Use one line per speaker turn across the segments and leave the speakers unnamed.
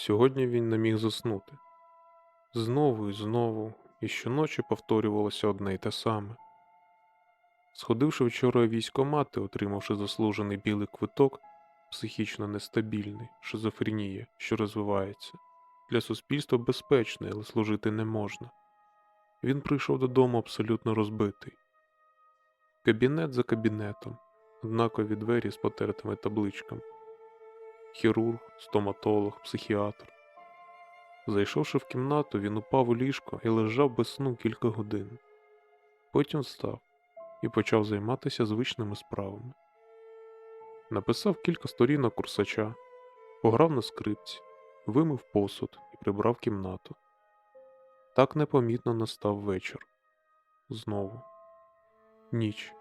Сьогодні він не міг заснути. Знову і знову, і щоночі повторювалося одне й те саме. Сходивши вчора у військомат і отримавши заслужений білий квиток, психічно нестабільний, шизофренія, що розвивається, для суспільства безпечний, але служити не можна. Він прийшов додому абсолютно розбитий. Кабінет за кабінетом, однакові двері з потертими табличками. Хірург, стоматолог, психіатр. Зайшовши в кімнату, він упав у ліжко і лежав без сну кілька годин. Потім встав і почав займатися звичними справами. Написав кілька сторінок курсача, пограв на скрипці, вимив посуд і прибрав кімнату. Так непомітно настав вечір. Знову. Ніч.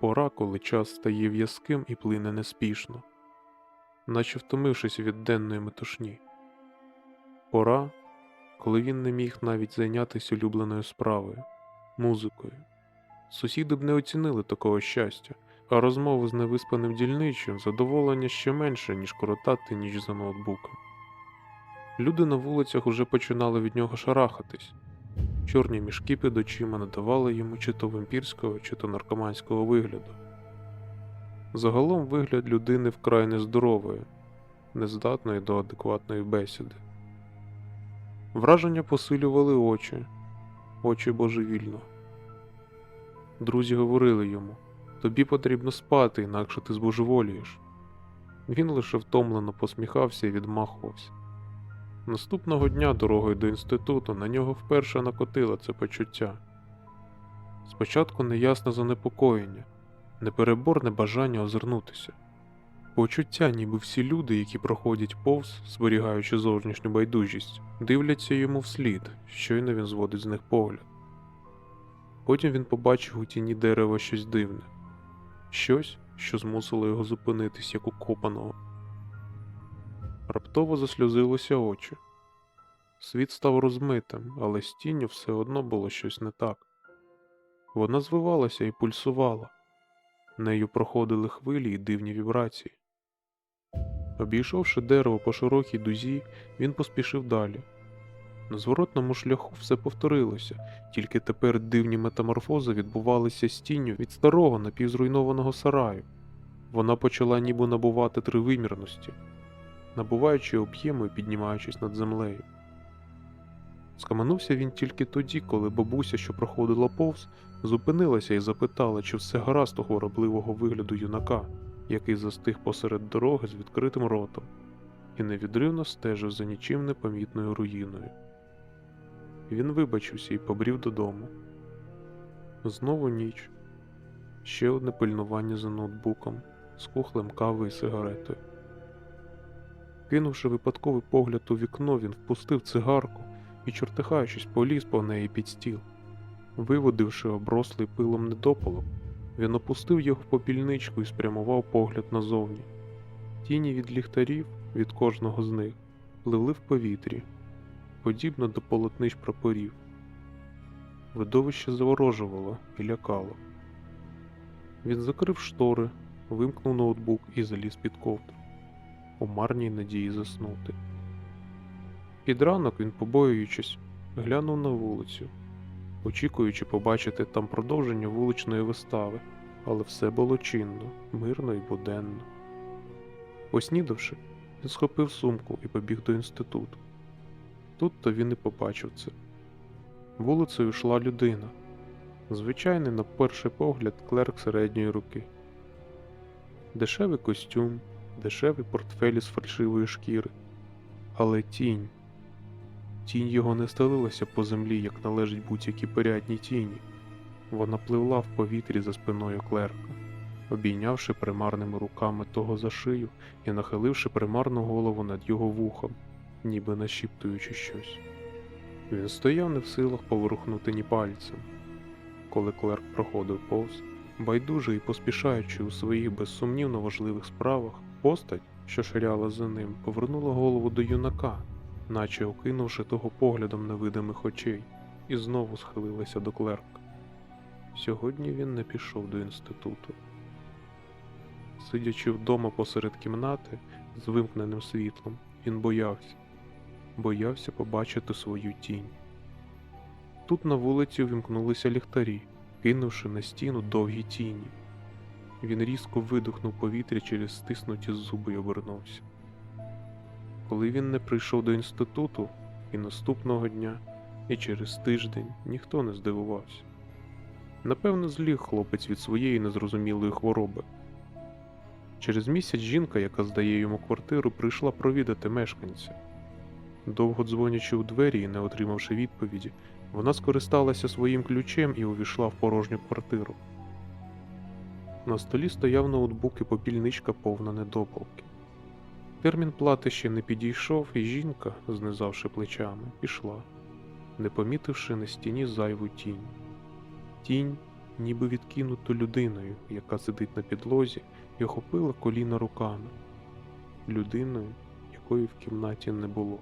Пора, коли час стає в'язким і плине неспішно, наче втомившись від денної метушні. Пора, коли він не міг навіть зайнятися улюбленою справою, музикою. Сусіди б не оцінили такого щастя, а розмови з невиспаним дільничим задоволення ще менше, ніж коротати ніч за ноутбуком. Люди на вулицях уже починали від нього шарахатись. Чорні мішки під очима надавали йому чи то вампірського, чи то наркоманського вигляду. Загалом вигляд людини вкрай нездорової, нездатної до адекватної бесіди. Враження посилювали очі, очі божевільно. Друзі говорили йому тобі потрібно спати, інакше ти збожеволієш. Він лише втомлено посміхався і відмахувався. Наступного дня дорогою до інституту на нього вперше накотило це почуття. Спочатку неясне занепокоєння, непереборне бажання озирнутися. Почуття, ніби всі люди, які проходять повз, зберігаючи зовнішню байдужість, дивляться йому вслід, щойно він зводить з них погляд. Потім він побачив у тіні дерева щось дивне, щось, що змусило його зупинитись, як укопаного. Раптово засльозилися очі. Світ став розмитим, але з тінню все одно було щось не так. Вона звивалася і пульсувала. Нею проходили хвилі і дивні вібрації. Обійшовши дерево по широкій дузі, він поспішив далі. На зворотному шляху все повторилося, тільки тепер дивні метаморфози відбувалися з тінню від старого напівзруйнованого сараю. Вона почала ніби набувати тривимірності, набуваючи об'єму і піднімаючись над землею. Скаменувся він тільки тоді, коли бабуся, що проходила повз, зупинилася і запитала, чи все гаразд у хворобливого вигляду юнака, який застиг посеред дороги з відкритим ротом, і невідривно стежив за нічим непомітною руїною. Він вибачився і побрів додому. Знову ніч, ще одне пильнування за ноутбуком, з кухлем кави і сигаретою. Кинувши випадковий погляд у вікно, він впустив цигарку і, чортихаючись, поліз по неї під стіл. Виводивши оброслий пилом недопалок, він опустив його в попільничку і спрямував погляд назовні. Тіні від ліхтарів, від кожного з них, пливли в повітрі, подібно до полотнищ прапорів. Видовище заворожувало і лякало. Він закрив штори, вимкнув ноутбук і заліз під ковдру, у марній надії заснути. Під ранок він, побоюючись, глянув на вулицю, очікуючи побачити там продовження вуличної вистави, але все було чинно, мирно і буденно. Поснідавши, він схопив сумку і побіг до інституту. Тут то він і побачив це. Вулицею йшла людина, звичайний, на перший погляд, клерк середньої руки. Дешевий костюм, дешевий портфель із фальшивої шкіри, але тінь. Тінь його не стелилася по землі, як належить будь-якій порядній тіні. Вона пливла в повітрі за спиною клерка, обійнявши примарними руками того за шию і нахиливши примарну голову над його вухом, ніби нашіптуючи щось. Він стояв не в силах поворухнути ні пальцем. Коли клерк проходив повз, байдуже і поспішаючи у своїх безсумнівно важливих справах, постать, що ширяла за ним, повернула голову до юнака, наче окинувши того поглядом невидимих очей, і знову схилилася до клерка. Сьогодні він не пішов до інституту. Сидячи вдома посеред кімнати з вимкненим світлом, він боявся. боявся побачити свою тінь. Тут на вулиці увімкнулися ліхтарі, кинувши на стіну довгі тіні. Він різко видихнув повітря через стиснуті зуби й обернувся. Коли він не прийшов до інституту, і наступного дня, і через тиждень ніхто не здивувався. Напевно, зліг хлопець від своєї незрозумілої хвороби. Через місяць жінка, яка здає йому квартиру, прийшла провідати мешканця. Довго дзвонячи у двері і не отримавши відповіді, вона скористалася своїм ключем і увійшла в порожню квартиру. На столі стояв ноутбук і попільничка повна недопалки. Термін плати ще не підійшов, і жінка, знизавши плечами, пішла, не помітивши на стіні зайву тінь. Тінь, ніби відкинуту людиною, яка сидить на підлозі і охопила коліна руками, людиною, якої в кімнаті не було.